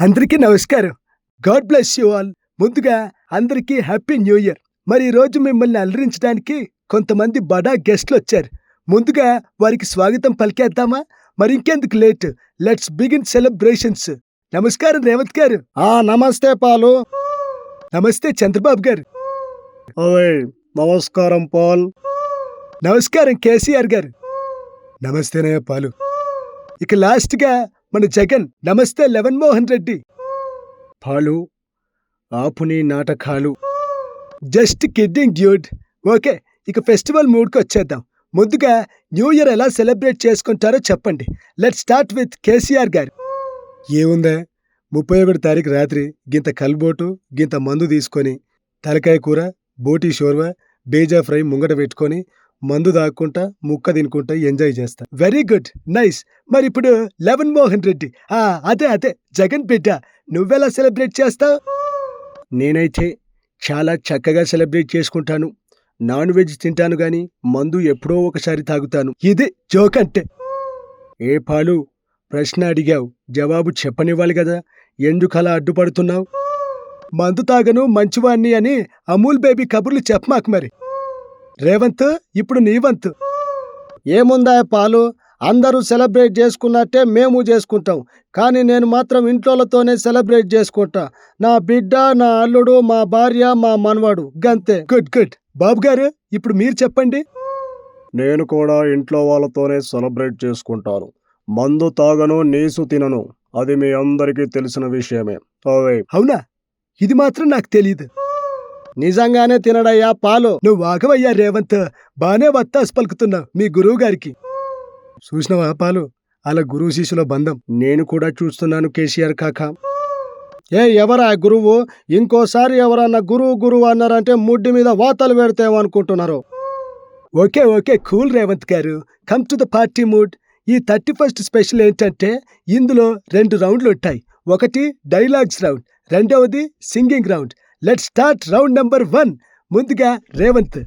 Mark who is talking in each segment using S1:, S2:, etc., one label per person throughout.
S1: అందరికీ నమస్కారం. God bless you all. ముందుగా అందరికీ హ్యాపీ న్యూ ఇయర్. మరి ఈ రోజు మిమ్మల్ని అలరించడానికి కొంతమంది బడా గెస్ట్లు వచ్చారు. ముందుగా వారికి స్వాగతం పలికేద్దామా? మరి ఇంకెందుకు లేట్? Let's begin celebrations. నమస్కారం రేవంత్ గారు.
S2: ఆ నమస్తే పాలు.
S1: నమస్తే చంద్రబాబు గారు.
S2: ఓయ్ నమస్కారం పాల్.
S1: నమస్కారం కేసీఆర్ గారు. నమస్తేనే పాలు. ఇక లాస్ట్గా మన జగన్ నమస్తే లెవెన్ మోహన్ రెడ్డి.
S2: పాలు ఆపుని నాటకాలు.
S1: Just kidding dude. ఓకే ఇక ఫెస్టివల్ మూడ్కి వచ్చేద్దాం. ముందుగా న్యూ ఇయర్ ఎలా సెలబ్రేట్ చేసుకుంటారో చెప్పండి. లెట్ స్టార్ట్ విత్ కేసీఆర్ గారు. ఏముందా? ముప్పై ఒకటి తారీఖు రాత్రి గింత కల్బోటు గింత మందు తీసుకొని తలకాయ కూర బోటీ షోర్వా బేజా ఫ్రై ముంగట పెట్టుకొని మందు దాక్కుంటా ముక్క తినుకుంటా ఎంజాయ్ చేస్తా. వెరీ గుడ్ నైస్ మరి ఇప్పుడు లెవెన్ మోహన్ రెడ్డి. ఆ అదే అదే. జగన్ బిడ్డ. నువ్వెలా సెలబ్రేట్ చేస్తావు?
S2: నేనైతే చాలా చక్కగా సెలబ్రేట్ చేసుకుంటాను. నాన్ వెజ్ తింటాను గాని మందు ఎప్పుడో ఒకసారి తాగుతాను.
S1: ఇది జోక్ అంటే.
S2: ఏ పాలు? ప్రశ్న అడిగావు. జవాబు చెప్పనివ్వాలి కదా ఎందుకలా అడ్డుపడుతున్నావు?
S1: మందు తాగను మంచివాణ్ణి అని అమూల్ బేబీ కబుర్లు చెప్పమాకు మరి. రేవంత్ ఇప్పుడు నీ వంతు
S2: ఏముందా పాలు? అందరూ సెలబ్రేట్ చేసుకున్నట్టే మేము చేసుకుంటాం. కానీ నేను మాత్రం ఇంట్లోతోనే సెలబ్రేట్ చేసుకుంటా. నా బిడ్డ నా అల్లుడు మా భార్య మా మనవాడు గంతే.
S1: Good good. బాబు గారు ఇప్పుడు మీరు చెప్పండి.
S2: నేను కూడా ఇంట్లో వాళ్ళతోనే సెలబ్రేట్ చేసుకుంటాను. మందు తాగను నీసు తినను. అది మీ అందరికీ తెలిసిన విషయమే.
S1: అవునా? ఇది మాత్రం నాకు తెలియదు
S2: నిజంగానే తినడయ్యా పాలు.
S1: నువ్వు ఆగవయ్యా రేవంత్. బానే వత్తాసు పలుకుతున్నావు మీ గురువు గారికి చూసినావా పాలు? అలా గురువు శిష్యుల బంధం.
S2: నేను కూడా చూస్తున్నాను కేసీఆర్ కాక. ఏ ఎవరా గురువు? ఇంకోసారి ఎవరన్నా గురువు గురువు అన్నారంటే ముడ్డి మీద వాతలు పెడతామనుకుంటున్నారు
S1: okay okay cool Revanth garu. Come to the party mood. ఈ థర్టీ ఫస్ట్ స్పెషల్ ఏంటంటే ఇందులో రెండు రౌండ్లు ఉంటాయి. ఒకటి డైలాగ్స్ రౌండ్ రెండవది singing round. Let start round number one ముందుగా రేవంత్.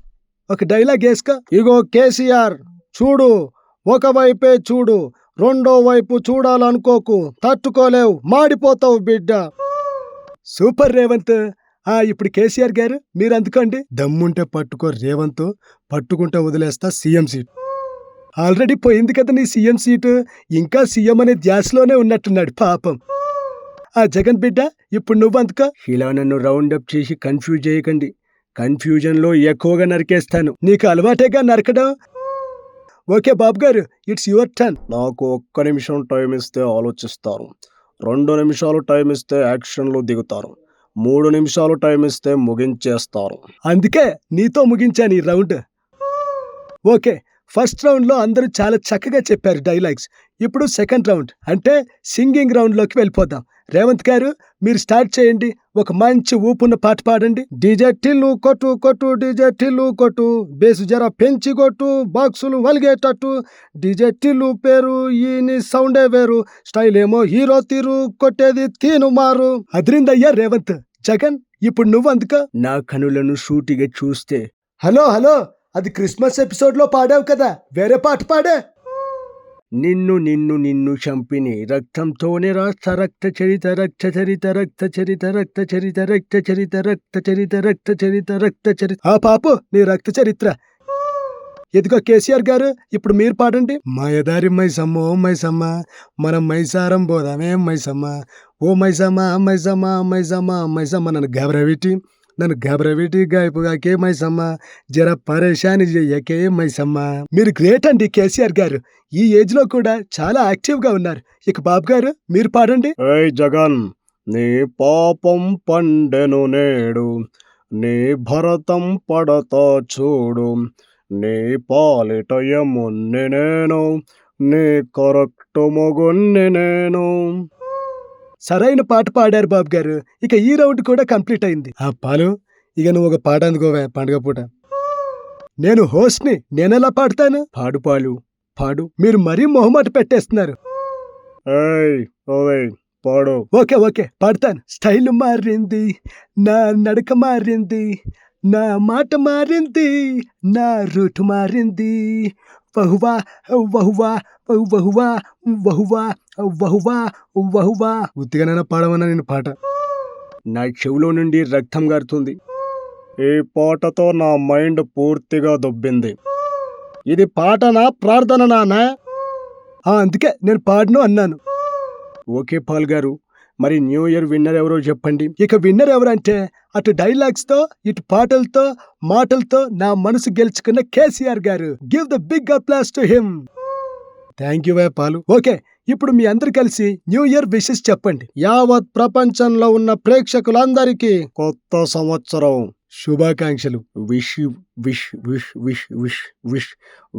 S1: ఒక డైలాగ్ వేసుకో.
S2: ఇగో కేసీఆర్ చూడు ఒకవైపే చూడు రెండో వైపు చూడాలనుకోకు తట్టుకోలేవు మాడిపోతావు బిడ్డ.
S1: సూపర్ రేవంత్. ఆ ఇప్పుడు కేసీఆర్ గారు మీరు అందుకోండి. దమ్ముంటే పట్టుకో రేవంత్ పట్టుకుంటే వదిలేస్తా సీఎం సీట్. ఆల్రెడీ పోయింది కదా నీ సీఎం సీటు ఇంకా సీఎం అనే ధ్యాసలోనే ఉన్నట్టున్నాడు పాపం. ఆ జగన్ బిడ్డ ఇప్పుడు నువ్వు అందుకో.
S2: ఇలా నన్ను రౌండ్ అప్ చేసి కన్ఫ్యూజ్ చేయకండి. కన్ఫ్యూజన్లో ఎక్కువగా నరికేస్తాను.
S1: నీకు అలవాటేగా నరకడం? ఓకే బాబు గారు ఇట్స్ యువర్ టర్న్
S2: నాకు ఒక్క నిమిషం టైం ఇస్తే ఆలోచిస్తారు. రెండు నిమిషాలు టైం ఇస్తే యాక్షన్లో దిగుతారు. మూడు నిమిషాలు టైం ఇస్తే ముగించేస్తారు.
S1: అందుకే నీతో ముగించాను ఈ రౌండ్ ఓకే ఫస్ట్ రౌండ్లో అందరూ చాలా చక్కగా చెప్పారు డైలాగ్స్ ఇప్పుడు సెకండ్ రౌండ్ అంటే సింగింగ్ రౌండ్లోకి వెళ్ళిపోదాం. రేవంత్ గారు మీరు స్టార్ట్ చేయండి. ఒక మంచి ఊపున్న పాట పాడండి.
S2: డీజే టిల్లు కొట్టు కొట్టు డీజే టిల్లు కొట్టు. బేసు జర పెంచి కొట్టు. బాక్సులు వలిగేటట్టు. డీజే టిల్లు పేరు ఈని సౌండే వేరు. స్టైల్ ఏమో హీరో తీరు కొట్టేది తీను మారు.
S1: అదిరిందయ్యా రేవంత్. జగన్ ఇప్పుడు నువ్వు అందుకో.
S2: నా కనులను సూటిగా చూస్తే.
S1: Hello hello. అది క్రిస్మస్ ఎపిసోడ్లో పాడావు కదా. వేరే పాట పాడే.
S2: నిన్ను నిన్ను నిన్ను చంపిని రక్తంతోనే రాస్త రక్త చరిత రక్త చరిత రక్త చరిత రక్త చరిత రక్త చరిత రక్త చరిత రక్త చరిత రక్త చరిత.
S1: ఆ పాపు నీ రక్త చరిత్ర. ఎదుగో కేసీఆర్ గారు ఇప్పుడు మీరు పాడండి. మాయదారి మైసమ్మ ఓ మైసమ్మ మనం మైసారం పోదామే మైసమ్మ. ఓ మైసమ్మ మైసమ్మ మైసమ్మ మైసమ్మ నన్ను గబరవిటి నన్ను గబరవిటి గాయపుగాకే మైసమ్మ? జర పరేషాని చెయ్యకే మైసమ్మ? మీరు గ్రేట్ అండి కేసీఆర్ గారు. ఈ ఏజ్లో కూడా చాలా యాక్టివ్గా ఉన్నారు. ఇక బాబు గారు మీరు పాడండి.
S2: ఏయ్ జగన్ నీ పాపం పండెను నేడు. నీ భరతం పడతా చూడు. నీ పాలిటయమున్ని నేను నీ కరెక్ట్ మొగుణ్ణి నేను.
S1: సరైన పాట పాడారు బాబు గారు. ఇక ఈ రౌండ్ కూడా కంప్లీట్ అయింది. ఆ పాలు. ఇక నువ్వు ఒక పాట అందుకోవే పండుగ పూట. నేను హోస్ట్ని నేనెలా పాడతాను?
S2: పాడు పాలు. పాడు.
S1: మీరు మరీ మొహమాట పెట్టేస్తున్నారు.
S2: పాడు.
S1: ఓకే ఓకే పాడతాను. స్టైల్ మారింది నా నడక మారింది నా మాట మారింది నా రూట్ మారింది. వహువా వహువా వహువా వహువా వహువా వహువా. ఉత్తిగానైనా పాడమన్నా నేను పాట. నా చెవులో నుండి రక్తం గారుతుంది.
S2: ఈ పాటతో నా మైండ్ పూర్తిగా దొబ్బింది. ఇది పాటనా ప్రార్థన నానా
S1: అందుకే నేను పాడను అన్నాను. ఓకే పాల్ గారు మరి న్యూ ఇయర్ విన్నర్ ఎవరో చెప్పండి. ఇక విన్నర్ ఎవరంటే అటు డైలాగ్స్తో ఇటు పాటలతో మాటలతో నా మనసు గెలుచుకున్న KCR garu. Give the big applause to him thank you Paul. Okay ఇప్పుడు మీ అందరు కలిసి న్యూ ఇయర్ విషెస్ చెప్పండి.
S2: యావత్ ప్రపంచంలో ఉన్న ప్రేక్షకులందరికీ కొత్త సంవత్సరం
S1: శుభాకాంక్షలు. Wish you wish wish wish wish wish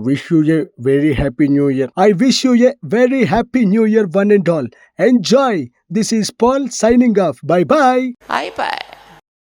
S1: wish you a very happy new year I wish you a very happy new year one and all enjoy this is Paul signing off bye bye
S3: bye